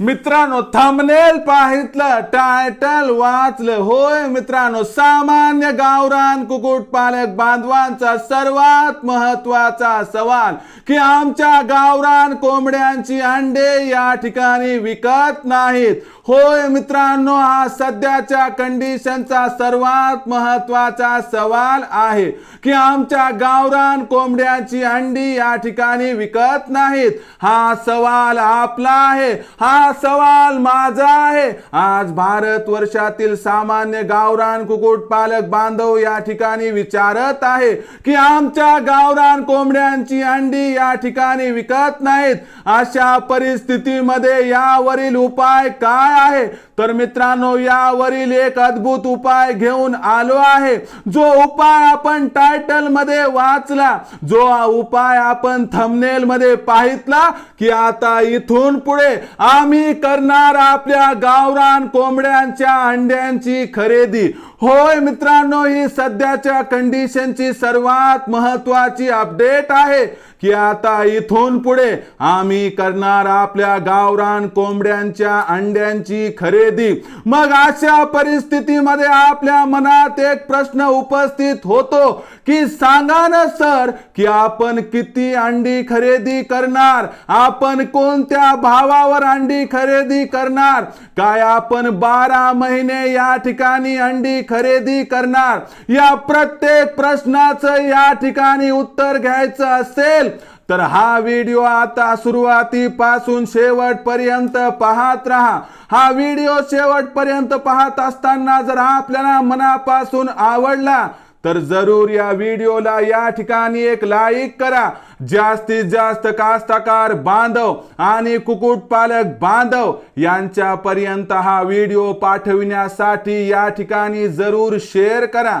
मित्रांनो thumbnail पाहितलं title वाचलं. होय मित्रांनो सामान्य गावरान कुक्कुटपालक बांधवांचा सर्वात महत्त्वाचा सवाल की आमच्या गावरान कोंबड्यांची अंडे या ठिकाणी विकत नाहीत. होय मित्रांनो हा सध्याच्या कंडिशनचा सर्वात महत्त्वाचा सवाल आहे की आमच्या गावरान कोंबड्यांची अंडी या ठिकाणी विकत नाहीत. हा सवाल आपला आहे. हा सवाल माझा आहे. आज भारत वर्षातील सामान्य गावरान कुकुट पालक बांधव या ठिकाणी विचारत आहे की आमच्या गावरान कोंबड्यांची अंडी या ठिकाणी विकत नाहीत. अशा परिस्थितीमध्ये यावरील उपाय काय आहे? तर मित्रांनो यावरील एक अद्भुत उपाय घेऊन आलो आहे. जो उपाय आपण टायटलमध्ये वाचला जो उपाय आपण थंबनेल मध्ये पाहितला की आता इथून पुढे आम्ही आम्ही करणार आपल्या गावरान कोंबड्यांच्या अंड्यांची खरेदी. होय मित्रांनो ही सध्याच्या कंडिशनची सर्वात महत्वाची अपडेट आहे की आता इथून पुढे आम्ही करणार आपल्या गावरान कोंबड्यांच्या अंड्यांची खरेदी. मग अशा परिस्थितीमध्ये आपल्या मनात एक प्रश्न उपस्थित होतो की सांगा ना सर की आपण किती अंडी खरेदी करणार? आपण कोणत्या भावावर अंडी खरेदी करणार? काय आपण बारा महिने या ठिकाणी अंडी खरेदी करणार? या प्रत्येक प्रश्नाचं या ठिकाणी उत्तर घ्यायचं असेल तर हा व्हिडिओ आता सुरुवातीपासून शेवटपर्यंत पाहत राहा. हा व्हिडिओ शेवटपर्यंत पाहत असताना जर आपल्याला मनापासून आवडला तर जरूर या व्हिडिओला या ठिकाणी एक लाईक करा. जास्तीत जास्त कास्तकार बांधव आणि कुक्कुटपालक बांधव यांच्यापर्यंत हा व्हिडिओ पाठविण्यासाठी या ठिकाणी जरूर शेअर करा.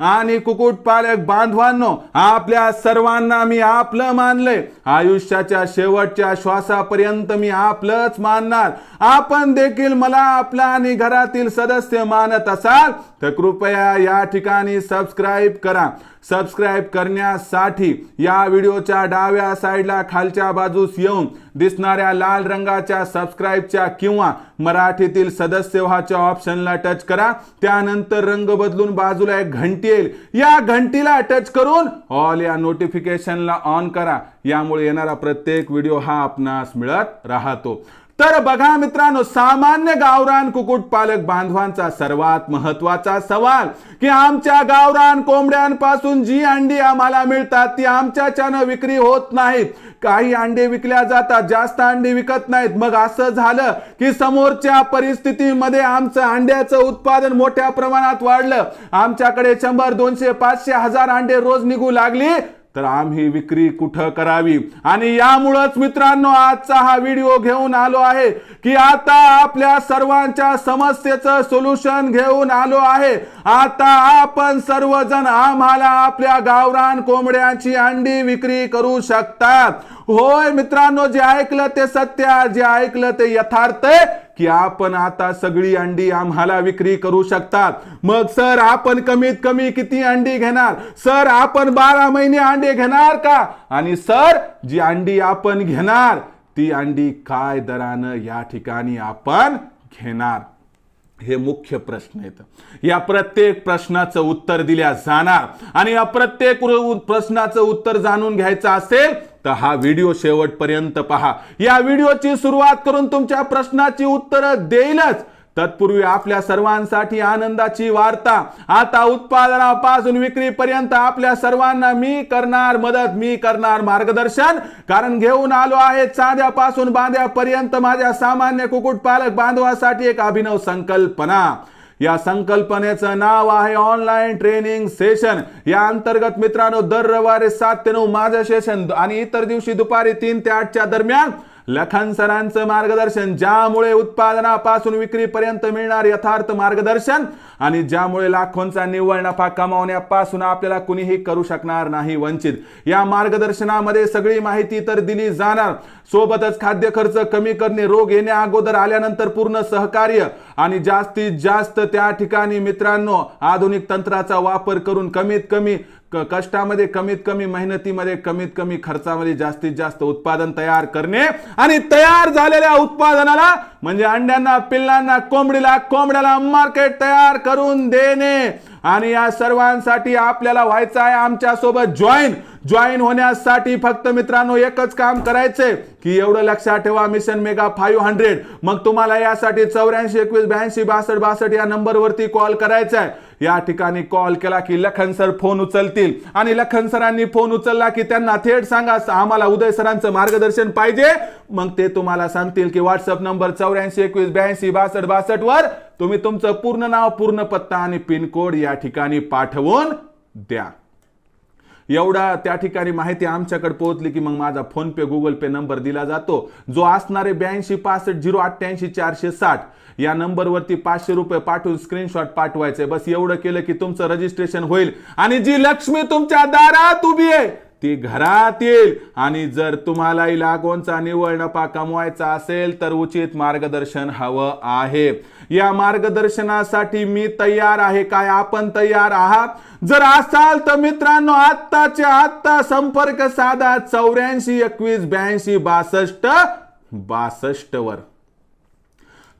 आणि कुक्कुटपालक बांधवांनो आपल्या सर्वांना मी आपलं मानलंय. आयुष्याच्या शेवटच्या श्वासापर्यंत मी आपलंच मानणार. आपण देखील मला आपला आणि घरातील सदस्य मानत असाल तर कृपया या ठिकाणी सबस्क्राईब करा. सबस्क्राईब करण्यासाठी या व्हिडिओच्या डाव्या साईडला खालच्या बाजूस येऊन दिसणाऱ्या लाल रंगाच्या सबस्क्राईबच्या किंवा मराठीतील सदस्य व्हाच्या ऑप्शनला टच करा. त्यानंतर रंग बदलून बाजूला एक घंटी येईल. या घंटीला टच करून ऑल या नोटिफिकेशनला ऑन करा. यामुळे येणारा प्रत्येक व्हिडिओ हा आपणास मिळत राहतो. तर बघा मित्रांनो सामान्य गावरान कुक्कुटपालक बांधवांचा सर्वात महत्त्वाचा सवाल की आमच्या गावरान कोंबड्यांपासून जी अंडी आम्हाला मिळतात ती आमच्याच्यानं विक्री होत नाहीत. काही अंडे विकल्या जातात जास्त अंडी विकत नाहीत. मग असं झालं की समोरच्या परिस्थितीमध्ये आमचं अंड्याचं उत्पादन मोठ्या प्रमाणात वाढलं. आमच्याकडे शंभर दोनशे पाचशे हजार अंडे रोज निघू लागली. तर आम्ही विक्री कुठं करावी? आणि यामुळंच मित्रांनो आजचा हा व्हिडिओ घेऊन आलो आहे की आता आपल्या सर्वांच्या समस्येचं सोल्युशन घेऊन आलो आहे. आता आपण सर्वजण आम्हाला आपल्या गावरान कोंबड्यांची अंडी विक्री करू शकतात. होय मित्रांनो जे ऐकलं ते सत्य जे ऐकलं ते यथार्थ की आपण आता सगळी अंडी आम्हाला विक्री करू शकतात. मग सर आपण कमीत कमी किती अंडी घेणार? सर आपण बारा महिने अंडे घेणार का? आणि सर जी अंडी आपण घेणार ती अंडी काय दरानं या ठिकाणी आपण घेणार? हे मुख्य प्रश्न आहेत. या प्रत्येक प्रश्नाचं उत्तर दिल्या जाणार. आणि या प्रत्येक प्रश्नाचं उत्तर जाणून घ्यायचं असेल तर हा व्हिडिओ शेवटपर्यंत पहा. या व्हिडिओची सुरुवात करून तुमच्या प्रश्नाची उत्तरं देईलच. तत्पूर्वी आपल्या सर्वांसाठी आनंदाची वार्ता. आता उत्पादनापासून विक्रीपर्यंत आपल्या सर्वांना मी करणार मदत मी करणार मार्गदर्शन. कारण घेऊन आलो आहे चांद्यापासून बांध्यापर्यंत माझ्या सामान्य कुक्कुटपालक बांधवासाठी एक अभिनव संकल्पना. या संकल्पनेचं नाव आहे ऑनलाईन ट्रेनिंग सेशन या अंतर्गत मित्रांनो दर रविवारी सात ते नऊ माझं सेशन आणि इतर दिवशी दुपारी तीन ते आठच्या दरम्यान लखन सरांचं मार्गदर्शन ज्यामुळे उत्पादनापासून विक्रीपर्यंत मिळणार यथार्थ मार्गदर्शन आणि ज्यामुळे लाखोंचा निव्वळ नफा कमावण्यापासून आपल्याला कुणीही करू शकणार नाही वंचित. या मार्गदर्शनामध्ये सगळी माहिती तर दिली जाणार. सोबतच खाद्य खर्च कमी करणे रोग येण्या अगोदर आल्यानंतर पूर्ण सहकार्य आणि जास्तीत जास्त त्या ठिकाणी मित्रांनो आधुनिक तंत्राचा वापर करून कमीत कमी क- कष्टामध्ये कमीत कमी मेहनतीमध्ये कमीत कमी खर्चामध्ये जास्तीत जास्त उत्पादन तयार करणे आणि तयार झालेल्या उत्पादनाला म्हणजे अंड्यांना पिल्लांना कोंबडीला कोंबड्याला मार्केट तयार करून देणे. आणि या सर्वांसाठी आपल्याला व्हायचं आहे आमच्यासोबत जॉईन जॉईन होण्यासाठी फक्त मित्रांनो एकच काम करायचंय की एवढं लक्षात ठेवा मिशन मेगा फाईव्ह हंड्रेड मग तुम्हाला यासाठी चौऱ्याऐंशी एकवीस ब्याऐंशी बासष्ट बासष्ट या नंबरवरती कॉल करायचा आहे. या ठिकाणी कॉल केला की लखन सर फोन उचलतील. आणि लखन सरांनी फोन उचलला की त्यांना थेट सांगा आम्हाला उदय सरांचं मार्गदर्शन पाहिजे. मग ते तुम्हाला सांगतील की व्हॉट्सअप नंबर चौऱ्याऐंशी एकवीस ब्याऐंशी बासष्ट बासष्ट वर तुम्ही तुमचं पूर्ण नाव पूर्ण पत्ता आणि पिनकोड या ठिकाणी पाठवून द्या. एवढा त्या ठिकाणी माहिती आमच्याकडे पोहोचली की मग माझा PhonePe Google Pay number दिला जातो. जो असणारे ब्याऐंशी पासष्ट झिरो अठ्ठ्याऐंशी चारशे साठ या नंबरवरती पाचशे रुपये पाठवून स्क्रीनशॉट पाठवायचे. बस एवढं केलं की तुमचं रजिस्ट्रेशन होईल. आणि जी लक्ष्मी तुमच्या दारात उभी आहे ती घरात येईल आणि जर तुम्हालाही लागोनचा निवड नफा कमवायचा असेल तर उचित मार्गदर्शन हवं आहे. या मार्गदर्शनासाठी मी तयार आहे काय? आपण तयार आहात? जर असाल तर मित्रांनो आत्ताच्या आत्ता संपर्क साधा चौऱ्याऐंशी एकवीस ब्याऐंशी बासष्ट बासष्ट वर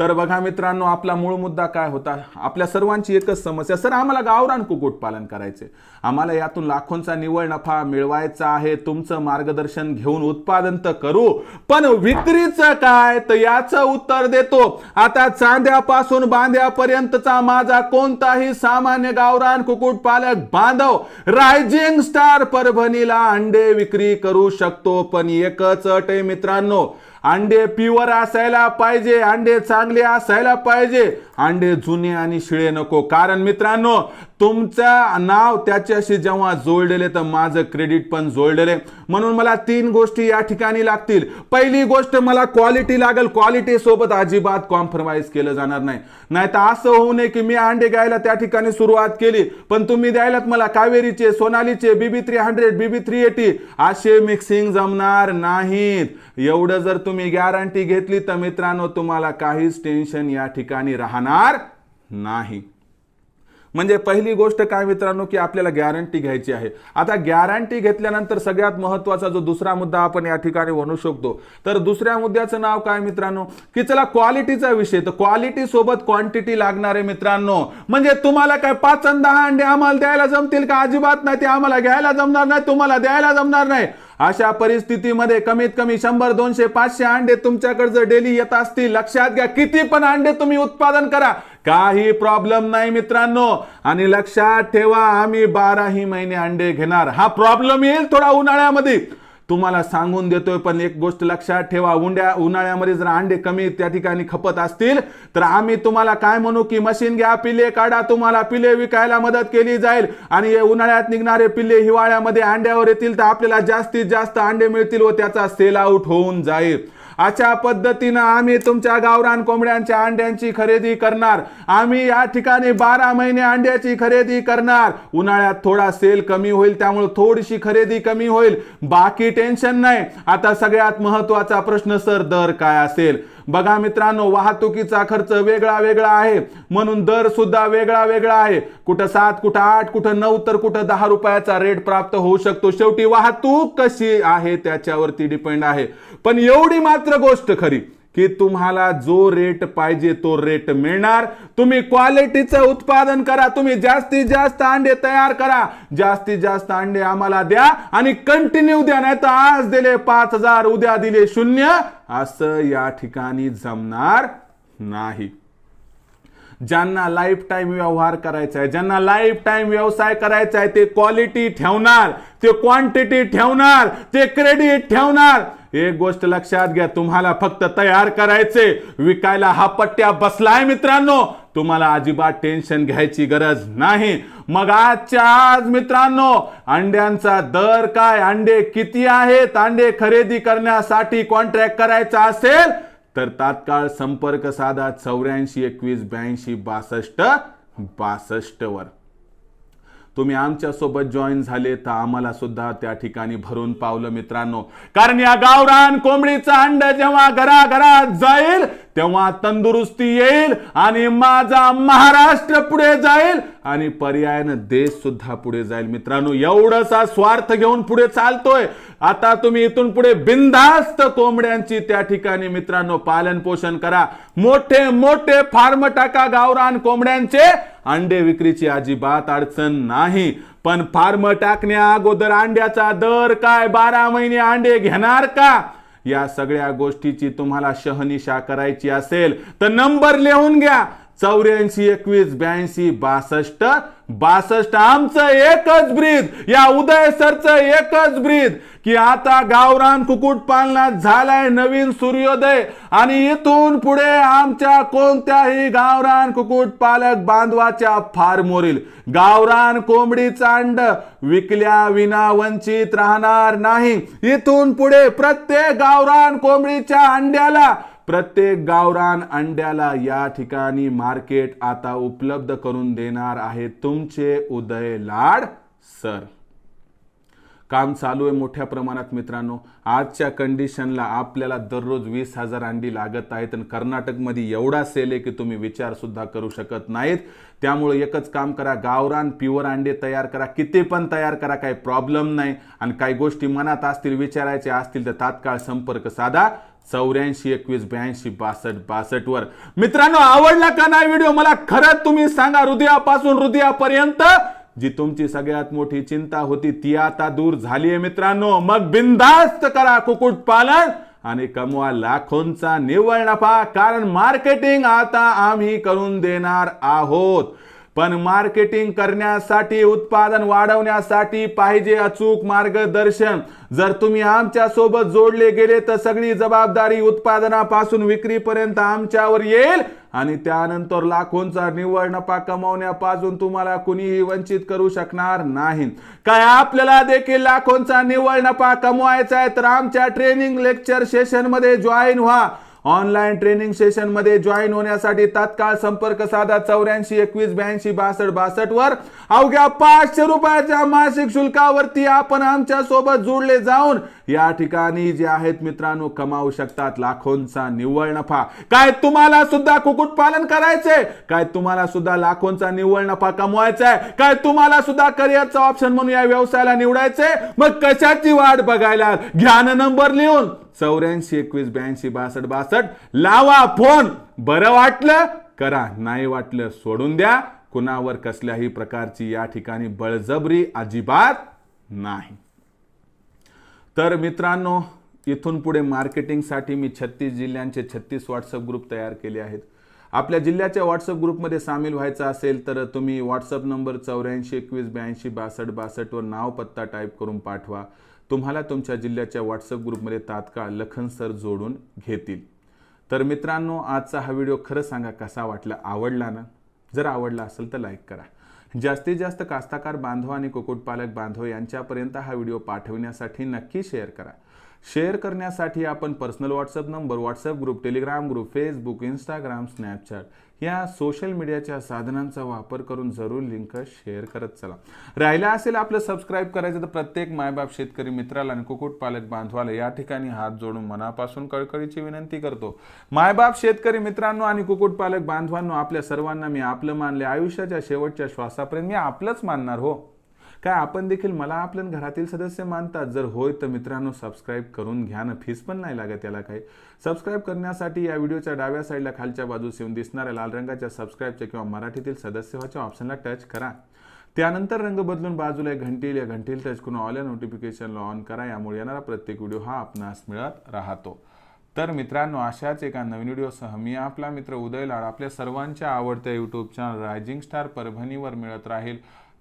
तर बघा मित्रांनो आपला मूळ मुद्दा काय होता? आपल्या सर्वांची एकच समस्या सर आम्हाला गावरान कुक्कुटपालन करायचे आम्हाला यातून लाखोंचा निव्वळ नफा मिळवायचा आहे. तुमचं मार्गदर्शन घेऊन उत्पादन तर करू पण विक्रीचं काय? तर याचं उत्तर देतो. आता चांद्यापासून बांध्यापर्यंतचा माझा कोणताही सामान्य गावरान कुक्कुटपालक बांधव रायझिंग स्टार परभणीला अंडे विक्री करू शकतो. पण एकच अट आहे मित्रांनो अंडे प्युअर असायला पाहिजे अंडे चांगले असायला पाहिजे. अंडे जुने आणि शिळे नको. कारण मित्रांनो तुमचं नाव त्याच्याशी जेव्हा जोडलेले तर माझं क्रेडिट पण जोडलेले. म्हणून मला तीन गोष्टी या ठिकाणी लागतील. पहिली गोष्ट मला क्वालिटी लागेल. क्वालिटी सोबत अजिबात कॉम्प्रोमाइज केलं जाणार नाही. नाही तर असं होऊ नये की मी अंडे घ्यायला त्या ठिकाणी सुरुवात केली. पण तुम्ही द्यायलात मला कावेरीचे सोनालीचे BB three hundred BB three eighty असे मिक्सिंग जमणार नाहीत. एवढं जर तुम्ही गॅरंटी घेतली तर मित्रांनो तुम्हाला काहीच टेन्शन या ठिकाणी राहणार नाही. म्हणजे पहिली गोष्ट काय मित्रांनो की आपल्याला गॅरंटी घ्यायची आहे. आता गॅरंटी घेतल्यानंतर सगळ्यात महत्त्वाचा जो दुसरा मुद्दा आपण या ठिकाणी म्हणू शकतो. तर दुसऱ्या मुद्द्याचं नाव काय मित्रांनो? की चला क्वालिटीचा विषय. तर क्वालिटी सोबत क्वांटिटी लागणार आहे मित्रांनो म्हणजे तुम्हाला काय पाच दहा अंडे आम्हाला द्यायला जमतील का? अजिबात नाही ते आम्हाला घ्यायला जमणार नाही तुम्हाला द्यायला जमणार नाही. अशा परिस्थितीमध्ये कमीत कमी शंभर दोनशे पाचशे अंडे तुमच्याकडे जर डेली येत असतील लक्षात घ्या किती पण अंडे तुम्ही उत्पादन करा. काही प्रॉब्लेम नाही मित्रांनो. आणि लक्षात ठेवा आम्ही बाराही महिने अंडे घेणार. हा प्रॉब्लेम येईल थोडा उन्हाळ्यामध्ये. तुम्हाला सांगून देतोय पण एक गोष्ट लक्षात ठेवा. उंड्या उन्हाळ्यामध्ये जर अंडे कमी त्या ठिकाणी खपत असतील तर आम्ही तुम्हाला काय म्हणू की मशीन घ्या पिले काढा तुम्हाला पिले विकायला मदत केली जाईल. आणि हे उन्हाळ्यात निघणारे पिल्ले हिवाळ्यामध्ये अंड्यावर येतील तर आपल्याला जास्तीत जास्त अंडे मिळतील व त्याचा सेल आउट होऊन जाईल. अशा पद्धतीनं आम्ही तुमच्या गावरान कोंबड्यांच्या अंड्यांची खरेदी करणार. आम्ही या ठिकाणी बारा महिने अंड्याची खरेदी करणार. उन्हाळ्यात थोडा सेल कमी होईल त्यामुळे थोडीशी खरेदी कमी होईल. बाकी टेन्शन नाही. आता सगळ्यात महत्त्वाचा प्रश्न सर दर काय असेल? बघा मित्रांनो वाहतुकीचा खर्च वेगळा वेगळा आहे. म्हणून दर सुद्धा वेगळा वेगळा आहे. कुठं सात कुठं आठ कुठं नऊ तर कुठं दहा रुपयाचा रेट प्राप्त होऊ शकतो. शेवटी वाहतूक कशी आहे त्याच्यावरती डिपेंड आहे. पण एवढी मात्र गोष्ट खरी की तुम्हाला जो रेट पाहिजे तो रेट मिळणार. तुम्ही क्वालिटीचं उत्पादन करा. तुम्ही जास्तीत जास्त अंडे तयार करा. जास्तीत जास्त अंडे आम्हाला द्या आणि कंटिन्यू द्या. नाही तर आज दिले पाच हजार उद्या दिले शून्य. असं या ठिकाणी जमणार नाही. ज्यांना लाईफ टाईम व्यवहार करायचा आहे ज्यांना लाईफ टाईम व्यवसाय करायचा आहे ते क्वालिटी ठेवणार ते क्वांटिटी ठेवणार ते क्रेडिट ठेवणार. एक गोष्ट लक्षात घ्या तुम्हाला फक्त तयार करायचे विकायला हा पट्ट्या बसलाय मित्रांनो. तुम्हाला अजिबात टेन्शन घ्यायची गरज नाही. मग आजच्या आज मित्रांनो अंड्यांचा दर काय? अंडे किती आहेत? अंडे खरेदी करण्यासाठी कॉन्ट्रॅक्ट करायचा असेल तर तात्काळ संपर्क साधा चौऱ्याऐंशी एकवीस ब्याऐंशी बासष्ट बासष्ट वर तुम्ही आमच्यासोबत जॉईन झाले तर आम्हाला सुद्धा त्या ठिकाणी भरून पावलं मित्रांनो. कारण या गावरान कोंबडीचं अंड जेव्हा घराघरात जाईल तेव्हा तंदुरुस्ती येईल आणि माझा महाराष्ट्र पुढे जाईल आणि पर्यायानं देश सुद्धा पुढे जाईल. मित्रांनो एवढासा स्वार्थ घेऊन पुढे चालतोय. आता तुम्ही इथून पुढे बिनधास्त कोंबड्यांची त्या ठिकाणी मित्रांनो पालन पोषण करा. मोठे मोठे फार्म टाका गावरान कोंबड्यांचे. अंडे विक्रीची अजिबात अडचण नाही. पण फार्म टाकण्या अगोदर अंड्याचा दर काय? बारा महिने अंडे घेणार का? या सगळ्या गोष्टीची तुम्हाला शहनिशा करायची असेल तर नंबर लिहून घ्या. चौऱ्याऐंशी एकवीस ब्याऐंशी बासष्ट बासष्ट आमचं एकच ब्रीद. या उदय सरचं एकच ब्रीद. की आता गावरान कुकुट पालनात झालाय नवीन सूर्योदय. आणि इथून पुढे आमच्या कोणत्याही गावरान कुकुट पालक बांधवाच्या मोरील. गावरान कोंबडी अंड विकल्या विना वंचित राहणार नाही. इथून पुढे प्रत्येक गावरान कोंबडीच्या अंड्याला प्रत्येक गावरान अंड्याला या ठिकाणी मार्केट आता उपलब्ध करून देणार आहे तुमचे उदय लाड सर. काम चालू आहे मोठ्या प्रमाणात मित्रांनो. आजच्या कंडिशनला आपल्याला दररोज वीस हजार अंडी लागत आहेत आणि कर्नाटकमध्ये एवढा सेल आहे की तुम्ही विचारसुद्धा करू शकत नाहीत. त्यामुळे एकच काम करा गावरान प्युअर अंडे तयार करा. किती पण तयार करा काही प्रॉब्लेम नाही. आणि काही गोष्टी मनात असतील विचारायच्या असतील तर तात्काळ संपर्क साधा. चौऱ्याऐंशी एकवीस ब्याऐंशी बासष्ट बासष्ट वर. मित्रांनो आवडला का नाही व्हिडिओ? मला खरंच तुम्ही सांगा हृदयापासून हृदयापर्यंत. जी तुमची सगळ्यात मोठी चिंता होती ती आता दूर झाली आहे मित्रांनो. मग बिनधास्त करा कुकुट पालन आणि कमवा लाखोंचा निव्वळ नफा कारण मार्केटिंग आता आम्ही करून देणार आहोत. पण मार्केटिंग करण्यासाठी उत्पादन वाढवण्यासाठी पाहिजे अचूक मार्गदर्शन. जर तुम्ही आमच्यासोबत जोडले गेले तर सगळी जबाबदारी उत्पादनापासून विक्रीपर्यंत आमच्यावर येईल आणि त्यानंतर लाखोंचा निव्वळ नफा कमावण्यापासून तुम्हाला कुणीही वंचित करू शकणार नाही. काय आपल्याला देखील लाखोंचा निव्वळ नफा कमवायचा आहे तर आमच्या ट्रेनिंग लेक्चर सेशनमध्ये जॉईन व्हा. ऑनलाईन ट्रेनिंग सेशनमध्ये जॉईन होण्यासाठी तात्काळ संपर्क साधा चौऱ्याऐंशी एकवीस ब्याऐंशी बासष्ट बासष्ट वर. अवघ्या पाचशे रुपयाच्या मासिक शुल्कावरती आपण आमच्यासोबत जोडले जाऊन या ठिकाणी जे आहेत मित्रांनो कमावू शकतात लाखोंचा निव्वळ नफा. काय तुम्हाला सुद्धा कुक्कुटपालन करायचंय? काय तुम्हाला सुद्धा लाखोंचा निव्वळ नफा कमवायचा आहे काय तुम्हाला सुद्धा करिअरचा ऑप्शन म्हणून या व्यवसायाला निवडायचंय? मग कशाची वाट बघायला? घ्या नंबर लिहून. चौऱ्याऐंशी एकवीस ब्याऐंशी बासष्ट बासष्ट. लावा फोन. बरं वाटलं? करा. नाही वाटलं सोडून द्या. कुणावर कसल्याही प्रकारची या ठिकाणी बळजबरी अजिबात नाही. तर मित्रांनो इथून पुढे मार्केटिंगसाठी मी छत्तीस जिल्ह्यांचे छत्तीस व्हॉट्सअप ग्रुप तयार केले आहेत. आपल्या जिल्ह्याच्या व्हॉट्सअप ग्रुपमध्ये सामील व्हायचं असेल तर तुम्ही व्हॉट्सअप नंबर चौऱ्याऐंशी एकवीस ब्याऐंशी बासष्ट बासष्टवर नाव पत्ता टाईप करून पाठवा. तुम्हाला तुमच्या जिल्ह्याच्या व्हॉट्सअप ग्रुपमध्ये तात्काळ लखन सर जोडून घेतील. तर मित्रांनो आजचा हा व्हिडिओ खरं सांगा कसा वाटला? आवडला ना? जर आवडला असेल तर लाईक करा. जास्तीत जास्त कास्ताकार बांधव आणि कुक्कुटपालक बांधव यांच्यापर्यंत हा व्हिडिओ पाठवण्यासाठी नक्की शेअर करा. शेअर करण्यासाठी आपण personal WhatsApp number WhatsApp group Telegram group Facebook Instagram Snapchat या सोशल मीडियाच्या साधनांचा वापर करून जरूर लिंक शेअर करत चला. राहिला असेल आपलं सबस्क्राईब करायचं तर प्रत्येक मायबाप शेतकरी मित्राला आणि कुक्कुटपालक बांधवाला या ठिकाणी हात जोडून मनापासून कळकळीची विनंती करतो. मायबाप शेतकरी मित्रांनो आणि कुक्कुटपालक बांधवांनो आपल्या सर्वांना मी आपलं मानले आयुष्याच्या शेवटच्या श्वासापर्यंत मी आपलंच मानणार हो. काय आपण देखील मला आपल्या घरातील सदस्य मानतात? जर होय तर मित्रांनो सबस्क्राईब करून घ्या ना. फीस पण नाही लागत त्याला काही. सबस्क्राईब करण्यासाठी या व्हिडिओच्या डाव्या साईडला खालच्या बाजूस येऊन दिसणाऱ्या लाल रंगाच्या सबस्क्राईबच्या किंवा मराठीतील सदस्य ऑप्शनला टच करा. त्यानंतर रंग बदलून बाजूला एक घंटील या घंटील टच करून ऑल या नोटिफिकेशनला ऑन करा. यामुळे येणारा प्रत्येक व्हिडिओ हा आपणास मिळत राहतो. तर मित्रांनो अशाच एका नवीन व्हिडिओसह मी आपला मित्र उदय लाड आपल्या सर्वांच्या आवडत्या यूट्यूब चॅनल रायझिंग स्टार परभणीवर मिळत राहील.